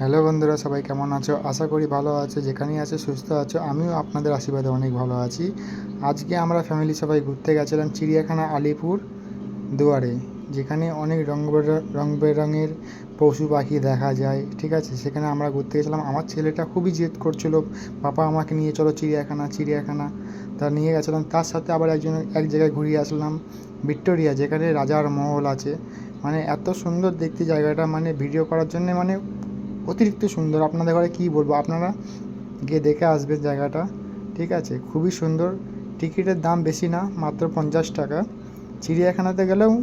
Hello বন্ধুরা, সবাই কেমন আছো? আশা করি ভালো আছো, যেখানেই আছো সুস্থ আছো। আমিও আপনাদের আশীর্বাদে অনেক ভালো আছি। আজকে আমরা ফ্যামিলি সবাই ঘুরতে গেছিলাম চিড়িয়াখানা আলিপুর দুয়ারে, যেখানে অনেক রং রং বেরঙের পশু পাখি দেখা যায়, ঠিক আছে? সেখানে আমরা ঘুরতে গেছিলাম। আমার ছেলেটা খুবই জেদ করছিল পাপা আমাকে নিয়ে চলো চিড়িয়াখানা চিড়িয়াখানা। তা নিয়ে গেছিলাম। তার সাথে আবার একজন, এক জায়গায় ঘুরিয়ে আসলাম, ভিক্টোরিয়া, যেখানে রাজার মহল আছে। মানে এত সুন্দর দেখতে জায়গাটা মানে ভিডিও করার জন্য মানে অতিরিক্ত সুন্দর। আপনাদের ঘরে কী বলব? আপনারা গিয়ে দেখে আসবেন জায়গাটা। ঠিক আছে? খুবই সুন্দর। টিকিটের দাম বেশি না, মাত্র পঞ্চাশ টাকা। চিড়িয়াখানাতে গেলেও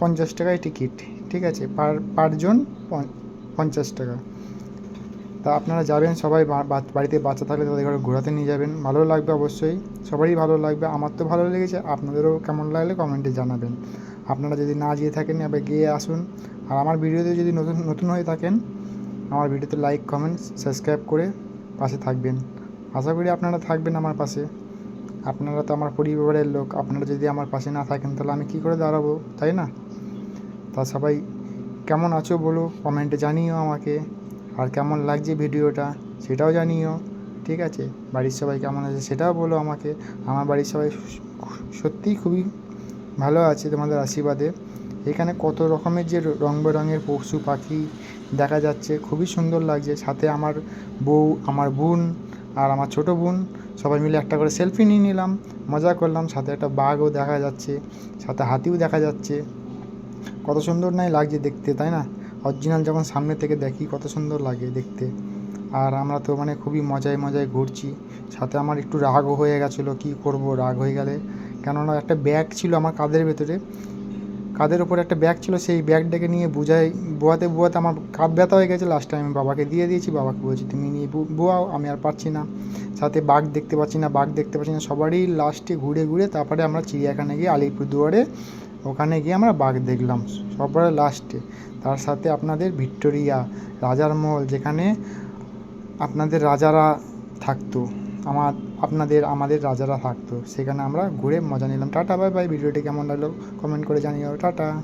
পঞ্চাশ টাকায় টিকিট। ঠিক আছে? পার পারজন পঞ্চ- পঞ্চাশ টাকা। তা আপনারা যাবেন, সবাই বাড়িতে বাচ্চা থাকলে তাদের ঘরে ঘোরাতে নিয়ে যাবেন। ভালো লাগবে অবশ্যই। সবারই ভালো লাগবে। আমার তো ভালো লেগেছে। আপনাদেরও কেমন লাগলে কমেন্টে জানাবেন। আপনারা যদি না গিয়ে থাকেন, এবার গিয়ে আসুন। আর আমার ভিডিওতে যদি নতুন নতুন হয়ে থাকেন আমার ভিডিওতে লাইক কমেন্ট সাবস্ক্রাইব করে পাশে থাকবেন। আশা করি আপনারা থাকবেন আমার পাশে। আপনারা তো আমার পরিবারের লোক। আপনারা যদি আমার পাশে না থাকেন, তাহলে আমি কী করে দাঁড়াবো? তাই না? তা সবাই কেমন আছো বলো? কমেন্টে জানিও আমাকে। আর কেমন লাগছে ভিডিওটা, সেটাও জানিও। ঠিক আছে? বাড়ির সবাই কেমন আছে, সেটাও বলো আমাকে। আমার বাড়ির সবাই সত্যিই খুবই ভালো আছে তোমাদের আশীর্বাদে। এখানে কত রকমের যে রং বেরঙের পশু পাখি দেখা যাচ্ছে, খুবই সুন্দর লাগছে। সাথে আমার বউ, আমার বোন আর আমার ছোট বোন, সবাই মিলে একটা করে সেলফি নিয়ে নিলাম। মজা করলাম। সাথে একটা বাঘও দেখা যাচ্ছে, সাথে হাতিও দেখা যাচ্ছে। কত সুন্দর নাই লাগছে দেখতে, তাই না? অরিজিনাল যখন সামনে থেকে দেখি, কত সুন্দর লাগে দেখতে। আর আমরা তো মানে খুবই মজায় মজায় ঘুরছি। সাথে আমার একটু রাগও হয়ে গেছিল, কী করব? রাগ হয়ে গেলে। কেননা একটা ব্যাগ ছিল আমার কাঁধের ভেতরে। কাঁধের ওপর একটা ব্যাগ ছিল, সেই ব্যাগটাকে নিয়ে বুঝাই, বোয়াতে বোয়াতে আমার কাঁধ ব্যথা হয়ে গেছে। লাস্ট টাইম বাবাকে দিয়ে দিয়েছি, বাবাকে বলছি, তুমি নিয়ে বোয়াও, আমি আর পারছি না। সাথে বাঘ দেখতে পাচ্ছি না, বাঘ দেখতে পাচ্ছি না, সবারই লাস্টে ঘুরে ঘুরে তারপরে আমরা চিড়িয়াখানা গিয়ে আলিপুরদুয়ারে ওখানে গিয়ে আমরা বাঘ দেখলাম, সবার লাস্টে তার সাথে আপনাদের ভিক্টোরিয়া, রাজার মহল, যেখানে আপনাদের রাজারা থাকতো। আমার আপনাদের, আমাদের রাজারা থাকতো। সেখানে আমরা ঘুরে মজা নিলাম। Tata, bye bye. ভিডিওটি কেমন লাগল? কমেন্ট করে জানিও। টাটা।